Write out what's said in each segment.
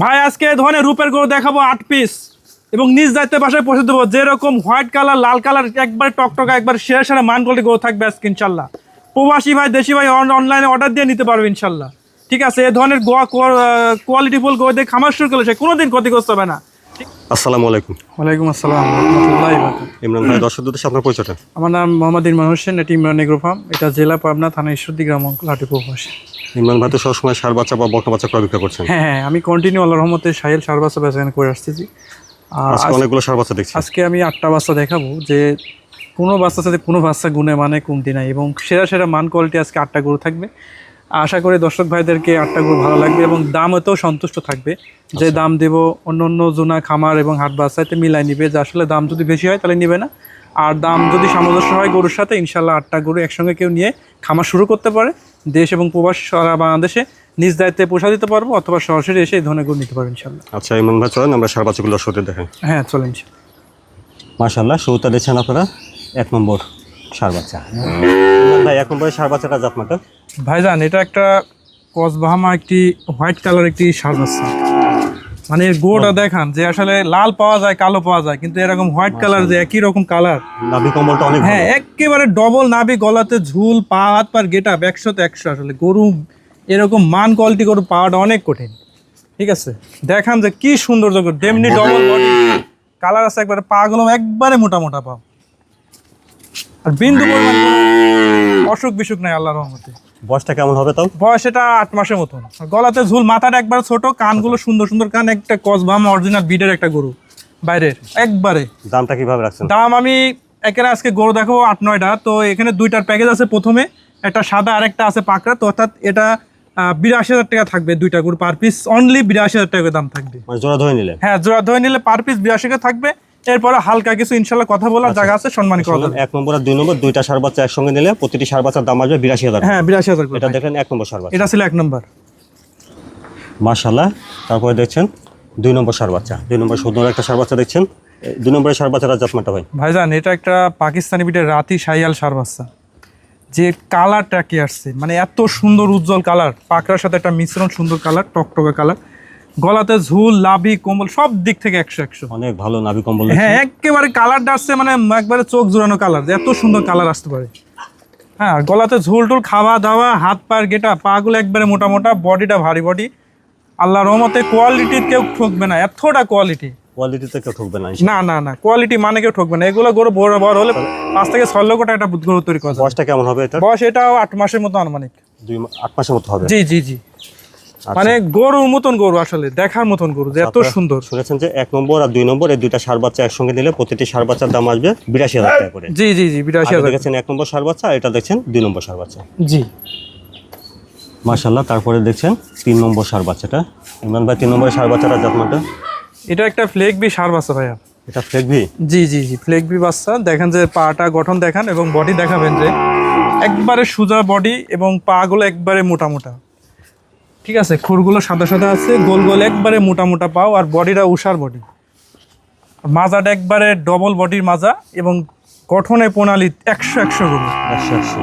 ভাই আজকে এই ধরনের রূপের গরু দেখাবো আট পিস এবং নিজ দায়িত্বের বাসায় পৌঁছে দেবো যেরকম হোয়াইট কালার লাল কালার একবার টকটকা একবার সেরা সেরা মান কোয়ালিটি গরু থাকবে আজকে ইনশাল্লাহ। প্রবাসী ভাই দেশি ভাই অনলাইনে অর্ডার দিয়ে নিতে পারবে ইনশাল্লাহ। ঠিক আছে এ ধরনের গোয়া কোয়ালিটি ফুল গরু দিয়ে খামার শুরু করলে সে কোনোদিন ক্ষতিগ্রস্ত হবে না। আসসালামু আলাইকুম। ওয়ালাইকুম আসসালাম রহমতুল্লাহ ইমরান ভাই দর্শকদের সাথে আপনার পরিচয়টা? আমার নাম মোহাম্মদ ইরমান হোসেন এটি ইমরান এগ্রো ফার্ম। এটা জেলা পাবনা থানা ঈশ্বরদী গ্রাম পাশে ইমরান ভাই তো সবসময় সার বাচ্চা বা বকনা বাচ্চা ক্রয় বিক্রয় করছেন। হ্যাঁ হ্যাঁ আমি কন্টিনিউ আল্লাহ রহমতে সাহেল সার বাচ্চা বেচাকেনা করে আসতেছি। আজকে অনেকগুলো সার বাচ্চা দেখছি। আজকে আমি আটটা বাচ্চা দেখাবো যে কোনো বাচ্চার সাথে কোনো বাচ্চা গুণে মানে কমতি নাই এবং সেরা সেরা মান কোয়ালিটি আজকে আটটা গরু থাকবে। আশা করি দর্শক ভাইদেরকে আটটা গরু ভালো লাগবে এবং দামতেও সন্তুষ্ট থাকবে। যে দাম দেব অন্য অন্য জোনা খামার এবং হাট বাচ্চাতে মিলাই নিবে। যে আসলে দাম যদি বেশি হয় তাহলে নিবে না। আর দাম যদি সামঞ্জস্য হয় গরুর সাথে ইনশাল্লাহ আটটা গরু একসঙ্গে কেউ নিয়ে খামার শুরু করতে পারে। দেশ এবং প্রবাস সারা বাংলাদেশে নিজ দায়িত্বে পোষা দিতে পারব অথবা সরাসরি এসে এই ধরনের গরু নিতে পারব ইনশাল্লাহ আচ্ছা ইমরান ভাই চলেন আমরা সার বাচ্চাগুলো দর্শকদের দেখাই হ্যাঁ চলেন। মাশাল্লাহ শুরুটা দেখছেন আপনারা এক নম্বর সার বাচ্চা। ভাই এক নম্বরের সার বাচ্চাটা জাতমাটা ভাইজান এটা একটা কসবাহামা একটি হোয়াইট কালার একটি সার বাচ্চা। মানে গোটা দেখান যে আসলে লাল পাওয়া যায় কালো পাওয়া যায় কিন্তু এরকম হোয়াইট কালার যে একই রকম কালার নাভি কম্বলটা অনেক হ্যাঁ একেবারে ডবল নাবি গলাতে ঝুল পা হাত পার গেট আপ একশোতে একশো আসলে। গরু এরকম মান কোয়ালিটি গরু পাওয়াটা অনেক কঠিন। ঠিক আছে? দেখান যে কি সুন্দর ডেমনি ডবল বডি কালার আছে একবারে পা গুলো একবারে মোটা মোটা পাও। আর বিন্দু পরিমাণ অসুখ বিসুখ নাই আল্লাহর রহমতে। বয়সটা কেমন হবে তাও? বয়স এটা আট মাসের মতন। গলাতে ঝুল মাথাটা একবার ছোট কানগুলো সুন্দর সুন্দর কান একটা কসবাম অরিজিনাল বিডের একটা গরু বাইরের একবারে। দামটা কীভাবে রাখছেন? দাম আমি এখানে আজকে গরু দেখাবো আট নয়টা। তো এখানে দুইটার প্যাকেজ আছে প্রথমে একটা সাদা আর একটা আছে পাকড়া। তো অর্থাৎ এটা বিরাশি হাজার টাকা থাকবে দুইটা গরু পার পিস অনলি বিরাশি হাজার টাকা দাম থাকবে। মানে জোড়া ধরে নিলেন হ্যাঁ জোড়া ধরে নিলে পার পিস বিরাশি টাকা থাকবে। এরপরে হালকা কিছু ইনশাল্লাহ কথা বলার জায়গা আছে সম্মানী করা এক নম্বর আর দুই নম্বর দুইটা সার বাচ্চা একসঙ্গে নিলে প্রতিটি সার বাচ্চার দাম আসবে বিরাশি হাজার হ্যাঁ বিরাশি হাজার এটা দেখেন এক নম্বর সার বাচ্চা। এটা ছিল এক নম্বর। মাশাল্লাহ তারপরে দেখছেন দুই নম্বর সার বাচ্চা। দুই নম্বর সুন্দর একটা সার বাচ্চা দেখছেন। দুই নম্বরের সার বাচ্চাটা জাতমাটা ভাই। ভাইজান এটা একটা পাকিস্তানি বিটের রাতি সাইয়াল সার বাচ্চা। যে কালারটা কি আসছে? মানে এত সুন্দর উজ্জ্বল কালার পাকড়ার সাথে একটা মিশ্রণ সুন্দর কালার টকটকে কালার। গলাতে ঝুল লাভি কম্বল সব দিক থেকে একশো একশো। অনেক ভালো নাভি কম্বল হ্যাঁ একেবারে কালারটা আসছে মানে একবারে চোখ জোড়ানো কালার এত সুন্দর কালার আসতে পারে। হ্যাঁ গলাতে ঝুল টুল খাওয়া দাওয়া হাত পায়ের গেটা পাগুলো একবারে মোটা মোটা বডিটা ভারী বডি আল্লাহ রহমতে কোয়ালিটির কেউ ঠকবে না এতটা কোয়ালিটি কোয়ালিটিতে কেউ ঠকবে না না না না কোয়ালিটি মানে কেউ ঠকবে না। এগুলো গরু বড় বড় হলে পাঁচ থেকে ছয় লক্ষ টাকা একটা গরু তৈরি করা। বয়সটা কেমন হবে এটা বয়স এটাও আট মাসের মতো আনুমানিক। দুই আট মাসের মতো হবে? জি জি জি। মানে গরুর মতন গরু আসলে দেখার মতন গরু যে এত সুন্দর। শুনেছেন যে এক নম্বর আর দুই নম্বর এই দুইটা সার বাচ্চা একসঙ্গে নিলে প্রতিটি সার বাচ্চার দাম আসবে বিরাশি হাজার টাকা করে। জি জি জি বিরাশি হাজার। দেখেছেন এক নম্বর সার বাচ্চা আর এটা দেখছেন দুই নম্বর সার বাচ্চা। জি। মাশাল্লাহ তারপরে দেখছেন তিন নম্বর সার বাচ্চাটা। ইমরান ভাই তিন নম্বর সার বাচ্চাটা জাতমানটা? এটা একটা ফ্লেক বি সার বাচ্চা ভাইয়া। এটা ফ্লেকভি জি জি জি ফ্লেক বি বাচ্চা। দেখেন যে পাটা গঠন দেখান এবং বডি দেখাবেন যে একবারে সোজা বডি এবং পা গুলো একবারে মোটা মোটা। ঠিক আছে খুরগুলো সাদা সাদা আছে গোল গোল একবারে মোটা মোটা পাও আর বডিটা উষার বডি। মাজাটা একবারে ডবল বডির মাজা এবং গঠনে প্রণালী একশো একশো গুলো একশো একশো।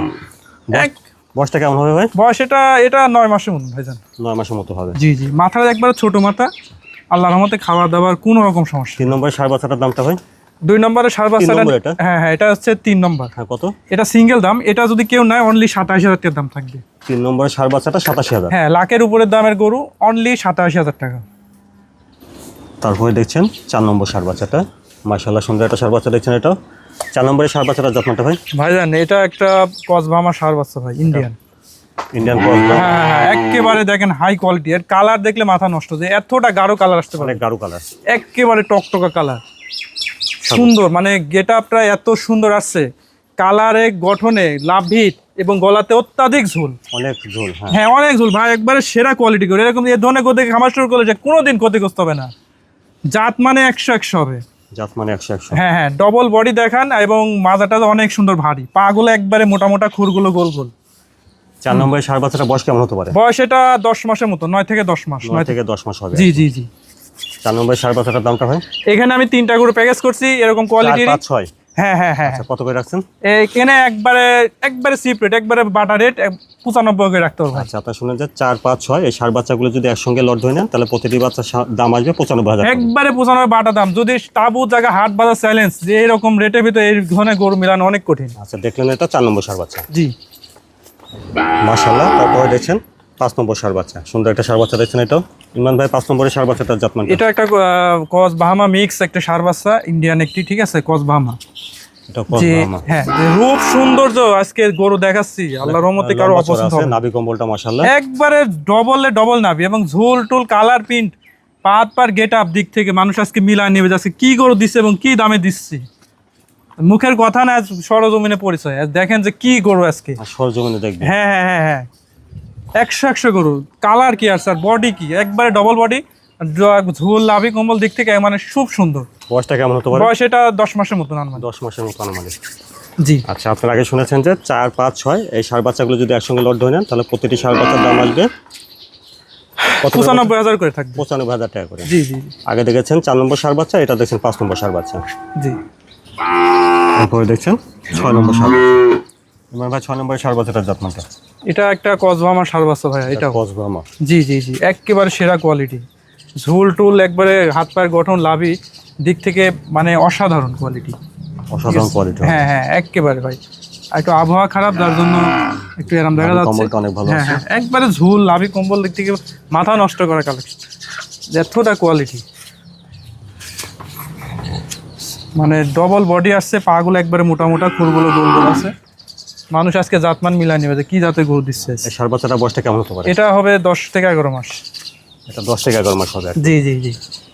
এক বয়সটা কেমন হবে ভাই? বয়স এটা এটা নয় মাসের মতন ভাইজান। নয় মাসের মতো হবে। জি জি। মাথার একবারে ছোট মাথা আল্লাহ রহমতে খাওয়া দাওয়ার কোনো রকম সমস্যা তিন নম্বরের সার বাচ্চাটার দামটা ভাই? দুই নম্বরে সার বাচ্চাটা? হ্যাঁ হ্যাঁ এটা হচ্ছে তিন নম্বর। হ্যাঁ কত? এটা সিঙ্গেল দাম এটা যদি কেউ নেয় অনলি সাতাশ হাজার টাকার দাম থাকবে। তিন নম্বরের সার বাচ্চাটা সাতাশি হাজার। হ্যাঁ লাখের উপরের দামের গরু অনলি সাতাশি হাজার টাকা। তারপরে দেখছেন চার নম্বর সার বাচ্চাটা। মার্শাল্লাহ সুন্দর একটা সার বাচ্চা দেখছেন এটাও চার নম্বরের সার বাচ্চাটার যত্নটা ভাই? ভাইজান এটা একটা কসবামা সার বাচ্চা ভাই ইন্ডিয়ান ইন্ডিয়ান হ্যাঁ একেবারে দেখেন হাই কোয়ালিটি এর কালার দেখলে মাথা নষ্ট যে এতটা গাঢ় কালার আসতে পারে। গাঢ় কালার একেবারে টকটকা কালার সুন্দর মানে গেট আপটা এত সুন্দর আসছে। কালারে গঠনে লাভিট এবং গলাতে অত্যাধিক ঝুল। অনেক ঝোল হ্যাঁ। হ্যাঁ অনেক ঝুল। ভাই একবারে সেরা কোয়ালিটি করে। এরকম এই ধরনের গতি খামার শুরু করলে যে কোনোদিন ক্ষতিগ্রস্ত হবে না। জাত মানে একশো একশো হবে। জাত মানে একশো একশো। হ্যাঁ হ্যাঁ ডবল বডি দেখান এবং মাজাটা অনেক সুন্দর ভারী। পাগুলো একবারে মোটা মোটা খুরগুলো গোল গোল। চার নম্বরের সার বাচ্চাটা বয়স কেমন হতে পারে? বয়স এটা দশ মাসের মতো নয় থেকে দশ মাস নয় থেকে দশ মাস হবে। জি জি জি। চার নম্বরের সার বাচ্চাটার দামটা ভাই? এখানে আমি তিনটা করে প্যাকেজ করছি এরকম কোয়ালিটি ছয়। হ্যাঁ হ্যাঁ হ্যাঁ। আচ্ছা কত করে রাখছেন? এই কেনে একবারে একবারে চিপ রেট একবারে বাটা রেট পঁচানব্বই করে রাখতে ভাই। আচ্ছা শুনে যে চার পাঁচ ছয় এই সার বাচ্চাগুলো যদি একসঙ্গে লট ধরে নেন তাহলে প্রতিটি বাচ্চার দাম আসবে পঁচানব্বই হাজার একবারে পঁচানব্বই বাটা দাম। যদি তাবু জায়গা হাট বাজার চ্যালেঞ্জ যে এরকম রেটের ভিতরে এই ধরনের গরু মিলানো অনেক কঠিন। আচ্ছা দেখলেন এটা চার নম্বর সার বাচ্চা। জি। মাশাল্লাহ তারপরে দেখছেন পাঁচ নম্বর সার বাচ্চা। সুন্দর একটা সার বাচ্চা দেখছেন এটাও? ইমরান ভাই পাঁচ নম্বরের সার বাচ্চাটার জাতমান এটা একটা কস বাহামা মিক্স একটা সার বাচ্চা ইন্ডিয়ান একটি ঠিক আছে? কস বাহামা। হ্যাঁ রূপ সৌন্দর্য আজকে গরু দেখাচ্ছি। আল্লাহ রহমতে কারও অপছন্দ হবে নাভি কম্বলটা মাশাল্লাহ একবারে ডবলে ডবল নাবি এবং ঝোল টুল কালার প্রিন্ট পাত পার গেট আপ দিক থেকে মানুষ আজকে মিলায় নেবে যাচ্ছে কি গরু দিচ্ছে এবং কি দামে দিচ্ছি। মুখের কথা না আজ সরজমিনে পরিচয়। আজ দেখেন যে কি গরু আজকে। সরজমিনে দেখবেন। হ্যাঁ হ্যাঁ হ্যাঁ হ্যাঁ। একশো একশো গরু। কালার কি আর স্যার বডি কি? একবারে ডবল বডি ঝুল লাভি কম্বল দিক থেকে মানে খুব সুন্দর। বয়সটা কেমন হতে পারে? বয়স এটা দশ মাসের মতন আনমান দশ মাসের মতো আনুমানিক। জি। আচ্ছা আপনার আগে শুনেছেন যে চার পাঁচ ছয় এই সার বাচ্চাগুলো যদি একসঙ্গে লট ধরে নেন তাহলে প্রতিটি সার বাচ্চার দাম আসবে পঁচানব্বই হাজার করে থাকবে। পঁচানব্বই হাজার টাকা করে। জি জি আগে দেখেছেন চার নম্বর সার বাচ্চা এটা দেখছেন পাঁচ নম্বর সার বাচ্চা। জি। তারপরে দেখছেন ছয় নম্বর সার বাচ্চা। ভাই ছয় নম্বরের সার বাচ্চাটার জাতমানটা এটা একটা কসবামা সার বাচ্চা ভাইয়া এটাও। কসবাহামা জি জি জি একেবারে সেরা কোয়ালিটি ঝুল টুল একবারে হাত পায়ের গঠন লাভি দিক থেকে মানে অসাধারণ কোয়ালিটি অসাধারণ কোয়ালিটি হ্যাঁ হ্যাঁ একেবারে ভাই। একটু আবহাওয়া খারাপ যার জন্য একটু এরম দেখা যাচ্ছে। অনেক ভালো হ্যাঁ হ্যাঁ একবারে ঝুল লাভি কম্বল দিক থেকে মাথা নষ্ট করা কালেকশন এতটা কোয়ালিটি মানে ডবল বডি আসছে পাগুলো একবারে মোটা মোটা খুরগুলো গোল গোল আছে। মানুষ আজকে জাতমান মিলাই নেবে কি জাতের গরু দিচ্ছে এই সার বাচ্চাটা বয়সটা কেমন হতে পারে? এটা হবে দশ থেকে এগারো মাস। এটা দশ থেকে এগারো মাস হবে জি জি জি।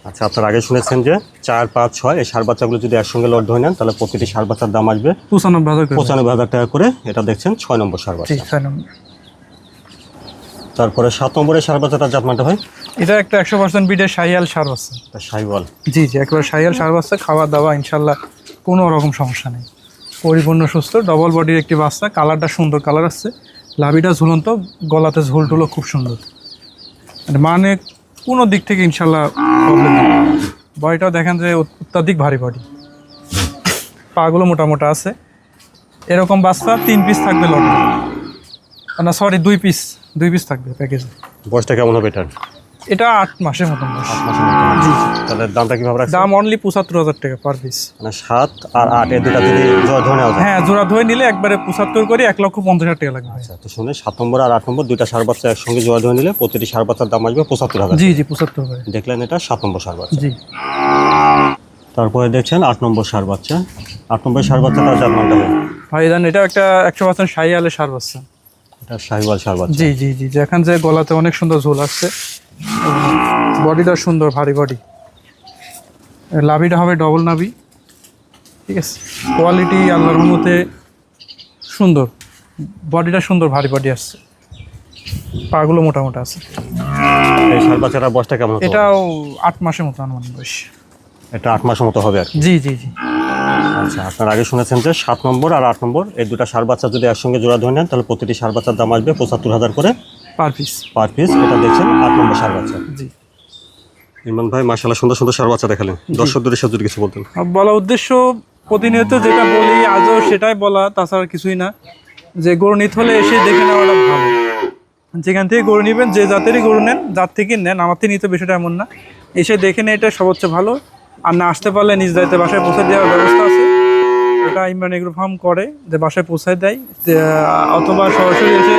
আচ্ছা আপনার আগে শুনেছেন যে চার পাঁচ ছয় এই সার বাচ্চাগুলো যদি একসঙ্গে লট ধরে নেন তাহলে প্রতিটি সার বাচ্চার দাম আসবে পঁচানব্বই হাজার পঁচানব্বই হাজার টাকা করে। এটা দেখছেন ছয় নম্বর সার বাচ্চা। তারপরে সাত নম্বরের সার বাচ্চাটার জাতমানটা হয় এটা একটা একশো পার্সেন্ট বিডের সাইয়াল সার বাচ্চা। সাইওয়াল জি জি একবার সাইয়াল সার বাচ্চা খাওয়া দাওয়া ইনশাল্লাহ কোনো রকম সমস্যা নেই। পরিপূর্ণ, সুস্থ ডবল বডির একটি বাচ্চা কালারটা সুন্দর কালার আসছে। লাভিটা ঝুলন্ত, গলাতে ঝোল টুলো খুব সুন্দর। মানে কোনো দিক থেকে ইনশাল্লাহ প্রবলেম বডিটাও দেখেন যে অত্যাধিক ভারী বডি পাগুলো মোটা মোটা আছে। এরকম বাচ্চা তিন পিস থাকবে লটে। না সরি দুই পিস দুই পিস থাকবে প্যাকেজে বয়সটা কেমন হবে এটার? এটা আট মাসের মতন বয়স। মাসের দামটা কীভাবে রাখছেন? দাম অনলি পঁচাত্তর হাজার টাকা পার পিস মানে সাত আর আট এই দুটা যদি জয় ধরে নেওয়া হ্যাঁ জোড়া ধরে নিলে একবারে পঁচাত্তর করে এক লক্ষ পঞ্চাশ হাজার টাকা লাগবে আচ্ছা তো শুনে সাত নম্বর আর আট নম্বর দুইটা সার বাচ্চা একসঙ্গে জয় ধরে নিলে প্রতিটি সার বাচ্চার দাম আসবে পঁচাত্তর হাজার জি জি পঁচাত্তর করে দেখলেন এটা সাত নম্বর সার বাচ্চা। জি। তারপরে দেখছেন আট নম্বর সার বাচ্চা। আট নম্বর সার জাতমানটা হবে ভাই জান এটা একটা একশো পার্সেন্ট সাই আলে সার বাচ্চা। এটা সাহিওয়াল জি জি জি যেখান যে গলাতে অনেক সুন্দর ঝোল আসছে। বডিটা সুন্দর ভারী বডি। লাভিটা হবে ডবল নাভি। ঠিক আছে? কোয়ালিটি আল্লাহর মতে সুন্দর। বডিটা সুন্দর ভারী বডি আসছে। পাগুলো মোটা মোটা আছে। এই সার বাচ্চাটার বয়সটা কেমন এটাও আট মাসের মতো আনুমানিক বয়স। এটা আট মাসের মতো হবে আর জি জি জি। আচ্ছা আপনার আগে শুনেছেন যে সাত নম্বর আর আট নম্বর এই দুটা সার বাচ্চা যদি একসঙ্গে জোড়া ধরে নেন তাহলে প্রতিটি সার বাচ্চার দাম আসবে পঁচাত্তর হাজার করে পার পিস পার পিস এটা দেখছেন আট নম্বর সার বাচ্চা। জি। ইমরান ভাই মাসাল্লাহ সুন্দর সুন্দর সার বাচ্চা দেখালেন। দর্শকদের সাথে কিছু বলতেন। বলার উদ্দেশ্য প্রতিনিয়ত যেটা বলি আজও সেটাই বলা তাছাড়া কিছুই না। যে গরু নিতে হলে এসে দেখে নেওয়াটা ভালো। যেখান থেকে গরু নেবেন যে জাতেরই গরু নেন যার থেকে নেন আমার থেকে নিতে বিষয়টা এমন না। এসে দেখে নিয়ে এটা সর্বোচ্চ ভালো। আর না আসতে পারলে নিজ দায়িত্বে বাসায় পৌঁছে দেওয়ার ব্যবস্থা আছে। এটা ইমরান এগ্রো ফার্ম করে যে বাসায় পৌঁছায় দেয় অথবা সরাসরি এসে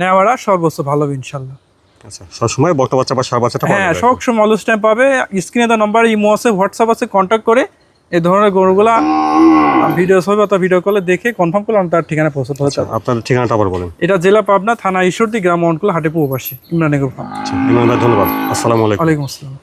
নেওয়াটা সর্বোচ্চ ভালো হবে ইনশাল্লাহ। আচ্ছা সবসময় বক্তা বাচ্চা বা সার বাচ্চাটা হ্যাঁ যাবে। সব অলস টাইম পাবে। স্ক্রিনে নাম্বার ইমো আছে হোয়াটসঅ্যাপ আছে কন্ট্যাক্ট করে এই ধরনের গরুগুলা ভিডিও ছবি অথবা ভিডিও কলে দেখে কনফার্ম করলে আমি তার ঠিকানা পৌঁছাতে হবে আপনার ঠিকানাটা আবার বলেন। এটা জেলা পাবনা থানা ঈশ্বরদী গ্রাম হাটেপু পাশে ইমরান এগ্রো ফার্ম। আচ্ছা ইমরান ধন্যবাদ। আসসালামু আলাইকুম। ওয়ালাইকুম আসসালাম।